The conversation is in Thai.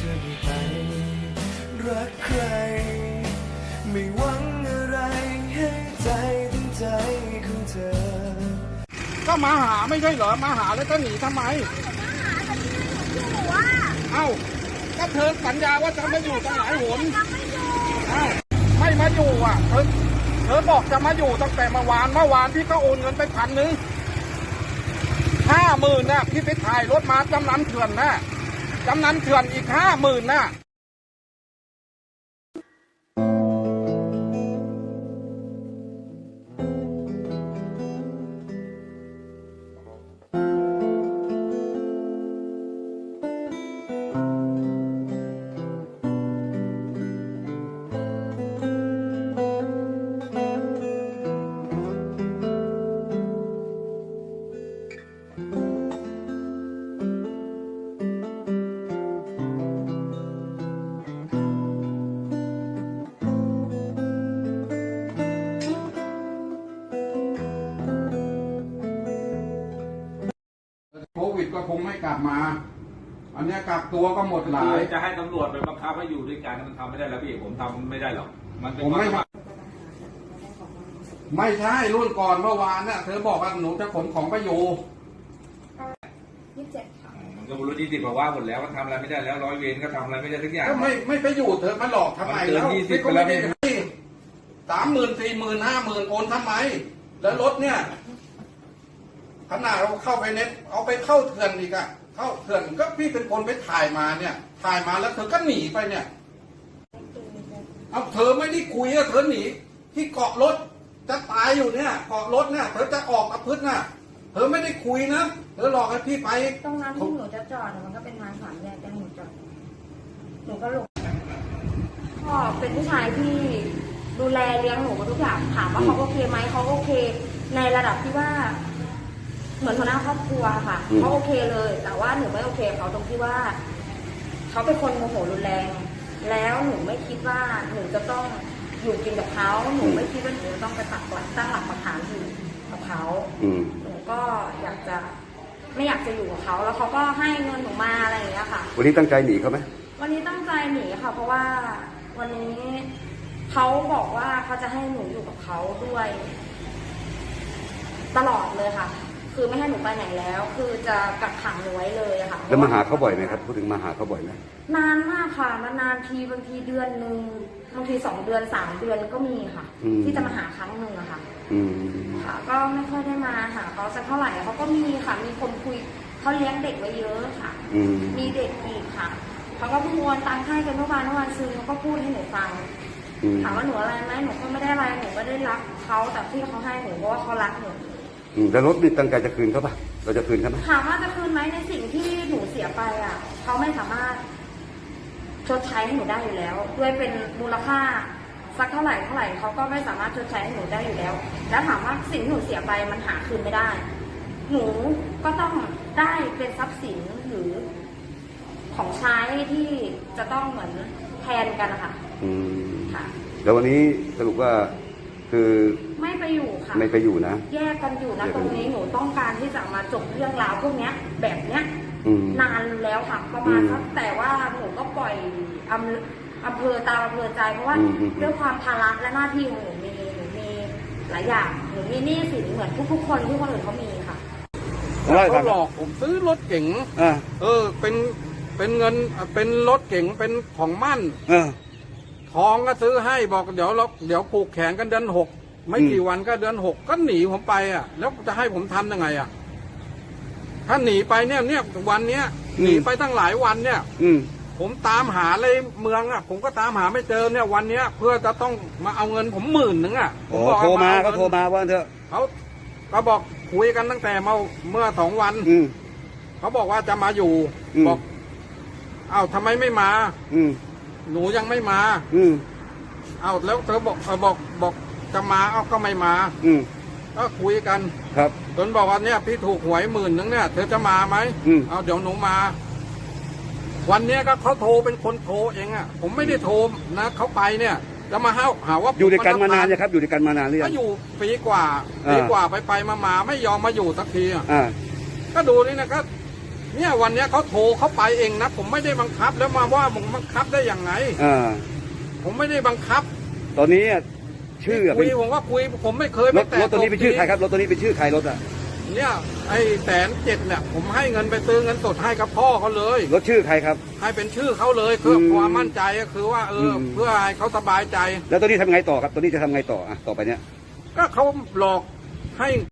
ธอได้ไปรักใคร ไม่หวังอะไรให้ใจถึงใจของเธอ ก็มาหาไม่ใช่เหรอ มาหาแล้วจะหนีทำไม เอ้าก็เธอสัญญาว่าจะไม่อยู่ตั้งหลายหนเอ้าไม่มาอยู่อะ เธอ เธอบอกจะมาอยู่ตั้งแต่เมื่อวาน เมื่อวานพี่ก็โอนเงินไปพันหนึ่งห้าหมื่นน่ะพี่ไปถ่ายรถมาจำนำเถื่อนน่ะำนันเถื่อนอีกห้าหมื่นน่ะ วิดก็คงไม่กลับมา อันเนี้ยกักตัวก็หมดหลาย จะให้ตำรวจไปบังคับให้อยู่ด้วยกันมันทำไม่ได้แล้วพี่ผมทำไม่ได้หรอก มันเป็นผมไม่ว่าไม่ใช่รุ่นก่อนเมื่อวานน่ะเธอบอกว่าหนูจะขนของไปอยู่ ยี่สิบเจ็ดค่ะ มันก็บรู้ที่ติดบอกว่าหมดแล้วมันทำอะไรไม่ได้แล้วร้อยเวรก็ทำอะไรไม่ได้ทุกอย่าง ก็ไม่ไม่ไปอยู่เธอมาหลอกทำไมมันเกินแล้ว20ไม่ก็ไม่ได้ไปแล้วให้สามหมื่นสี่หมื่นห้าหมื่นโอนทำไม แล้วรถเนี่ย ขนาดเราเข้าไปเน็ตเอาไปเข้าเถื่อนอีกอะเข้าเถื่อนก็พี่เป็นคนไปถ่ายมาเนี่ย ถ่ายมาแล้วเธอก็หนีไปเนี่ยเอาเธอไม่ได้คุยอะเธอหนีที่เกาะรถจะตายอยู่เนี่ยเกาะรถเนี่ยเธอจะออกอาพึษน่ะเธอไม่ได้คุยนะเธอหลอกให้พี่ไปตรงนั้นที่หนูจะจอดเนี่ยมันก็เป็นทางสามแยกแต่หนูจอดหนูก็หลงพ่อเป็นผู้ชายที่ดูแลเลี้ยงหนูมาทุกอย่างถามว่าเขาโอเคไหมเขาโอเค ในระดับที่ว่า เหมือนหัวหน้าครอบครัวค่ะอืม เขาโอเคเลย แต่ว่าหนูไม่โอเคกับเขาตรงที่ว่า เขาเป็นคนโมโหรุนแรง แล้วหนูไม่คิดว่าหนูจะต้องอยู่กินกับเขาหนูไม่คิดว่าหนูจะต้องไปตักหลักตั้งหลักปักฐานอยู่กับเขา อืม หนูก็อยากจะไม่อยากจะอยู่กับเขาแล้วเขาก็ให้เงินหนูมาอะไรอย่างเงี้ยค่ะ วันนี้ตั้งใจหนีเขาไหมวันนี้ตั้งใจหนีค่ะ เพราะว่าวันนี้เขาบอกว่าเขาจะให้หนูอยู่กับเขาด้วย ตลอดเลยค่ะ คือไม่ให้หนูไปไหนแล้ว คือจะกักขังหนูไว้เลยอะค่ะแล้วมาหาเขาบ่อยไหมครับพูดถึงมาหาเขาบ่อยไหมนานมากค่ะนานๆทีบางทีเดือนหนึ่งบางทีสองเดือนสามเดือนก็มีค่ะที่จะมาหาครั้งหนึ่งอะค่ะ อืม ค่ะ ก็ไม่ค่อยได้มาหาเขาสักเท่าไหร่เขาก็มีค่ะ มีคนคุยเขาเลี้ยงเด็กไว้เยอะค่ะ อืม มีเด็กอีกค่ะเขาก็เพิ่งโอนตังค์ให้กันเมื่อวานเมื่อวานซื้อเขาก็พูดให้หนูฟังอืมถามว่าหนูอะไรไหมหนูก็ไม่ได้อะไรหนูไม่ได้รักเขาแต่ที่เขาให้หนูเพราะว่าเขารักหนู อืมแล้วรถนี่ตั้งใจจะคืนเขาปะเราจะคืนเขาไหมถามว่าจะคืนไหมในสิ่งที่หนูเสียไปอะเขาไม่สามารถชดใช้ให้หนูได้อยู่แล้ว ด้วยเป็นมูลค่าสักเท่าไหร่เท่าไหร่เขาก็ไม่สามารถชดใช้ให้หนูได้อยู่แล้ว แล้วถามว่าสิ่งที่หนูเสียไปมันหาคืนไม่ได้ หนูก็ต้องได้เป็นทรัพย์สินหรือของใช้ที่จะต้องเหมือนแทนกันนะคะอืมค่ะ แล้ววันนี้สรุปว่า คือไม่ไปอยู่ค่ะ ไม่ไปอยู่นะ แยกกันอยู่นะแยกตกันรงนี้หนูต้องการที่จะมาจบเรื่องราวพวกเนี้ย แบบเนี้ยอืมนานแล้วค่ะประมาณอืมสักแต่ว่าหนูก็ปล่อยอำอำเภอตามอำเภอใจเพราะว่าอืมอืมด้วยความภาระและหน้าที่ของหนูมีหนูมีหลายอย่างหนูมีหนี้สินเหมือนทุกๆคนที่คนอื่นเขามีค่ะเขาหลอกผมซื้อรถเก๋งอ่าเออเป็นเป็นเงินเป็นรถเก๋งเป็นของมั่นเออ ทองก็ซื้อให้บอกเดี๋ยวเราเดี๋ยวผูกแขนกันเดือนหกไม่อืมกี่วันก็เดือนหกก็หนีผมไปอะ แล้วจะให้ผมทำยังไงอะ ถ้าหนีไปเนี่ยเนี่ยวันเนี้ยหนีไปตั้งหลายวันเนี่ย อืมผมตามหาเลยเมืองอะ ผมก็ตามหาไม่เจอเนี่ยวันเนี้ย เพื่อจะต้องมาเอาเงินผมหมื่นหนึ่งอะผโอ้บอกโทรมาเอก็งินโทรมาว่าเถอะเขาก็บอกคุยกันตั้งแต่เมื่อเมื่อสองวันอืมเขาบอกว่าจะมาอยู่อืมบอกเอ้าทำไมไม่มา อืม หนูยังไม่มา อืมเอ้าแล้วเธอบอกเออบอกบอกจะมาเอ้าก็ไม่มา อืมก็คุยกันครับ จนบอกว่าเนี่ยพี่ถูกหวยหมื่นนึงเนี่ยเธอจะมาไหมอืม เอาเดี๋ยวหนูมา วันเนี้ยก็เขาโทรเป็นคนโทรเองอะผมไม่ได้โทรนะเขาไปเนี่ยจะมาหาหาว่าอยู่ด้วยกันผมมานานรับยังครับ อยู่ด้วยกันมานานหรือยัก็ง อยู่ปีกว่าอ่า ปีกว่าไปไปมามาไม่ยอมมาอยู่สักทีอะอ่า ก็ดูนี่นะก็ เนี่ยวันเนี้ยเขาโทรเขาไปเองนะผมไม่ได้บังคับแล้วมาว่าผมบังคับได้ยังไงอ่าผมไม่ได้บังคับตอนนี้อะชื่ออะคุเป็นยผมว่าคุยผมไม่เคยรไปถแตะรถตัวนี้เป็นชื่อใครครับรถตัวนี้เป็นชื่อใครรถอะเนี่ยไอ้แสนเจ็ดเนี่ยผมให้เงินไปซื้อเงินสดให้กับพ่อเขาเลย รถชื่อใครครับ ให้เป็นชื่อเขาเลยเพื่ออมความมั่นใจก็คือว่าเอออม เพื่อให้เขาสบายใจ แล้วตัวนี้ทำไงต่อครับตัวนี้จะทำไงต่ออะต่อไปเนี้ย ก็เขาหลอกให้